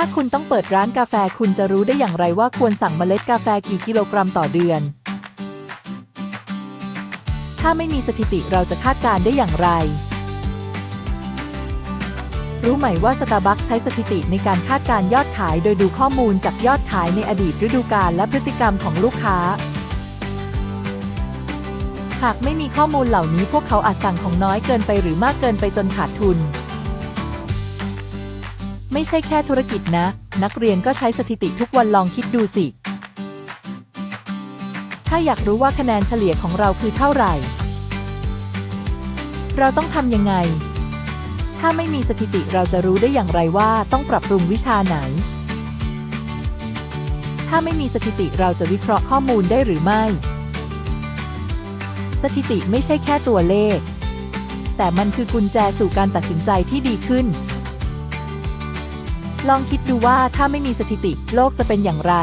ถ้าคุณต้องเปิดร้านกาแฟคุณจะรู้ได้อย่างไรว่าควรสั่งเมล็ดกาแฟกี่กิโลกรัมต่อเดือน ถ้าไม่มีสถิติเราจะคาดการณ์ได้อย่างไร รู้ไหมว่าสตาร์บัคใช้สถิติในการคาดการณ์ยอดขาย โดยดูข้อมูลจากยอดขายในอดีตฤดูกาลและพฤติกรรมของลูกค้า หากไม่มีข้อมูลเหล่านี้พวกเขาอาจสั่งของน้อยเกินไปหรือมากเกินไปจนขาดทุน ไม่ใช่แค่ธุรกิจนะ นักเรียนก็ใช้สถิติทุกวันลองคิดดูสิ ถ้าอยากรู้ว่าคะแนนเฉลี่ยของเราคือเท่าไหร่ เราต้องทำยังไง ถ้าไม่มีสถิติเราจะรู้ได้อย่างไรว่าต้องปรับปรุงวิชาไหน ถ้าไม่มีสถิติเราจะวิเคราะห์ข้อมูลได้หรือไม่ สถิติไม่ใช่แค่ตัวเลข แต่มันคือกุญแจสู่การตัดสินใจที่ดีขึ้น ลองคิดดูว่าถ้าไม่มีสถิติโลกจะเป็นอย่างไร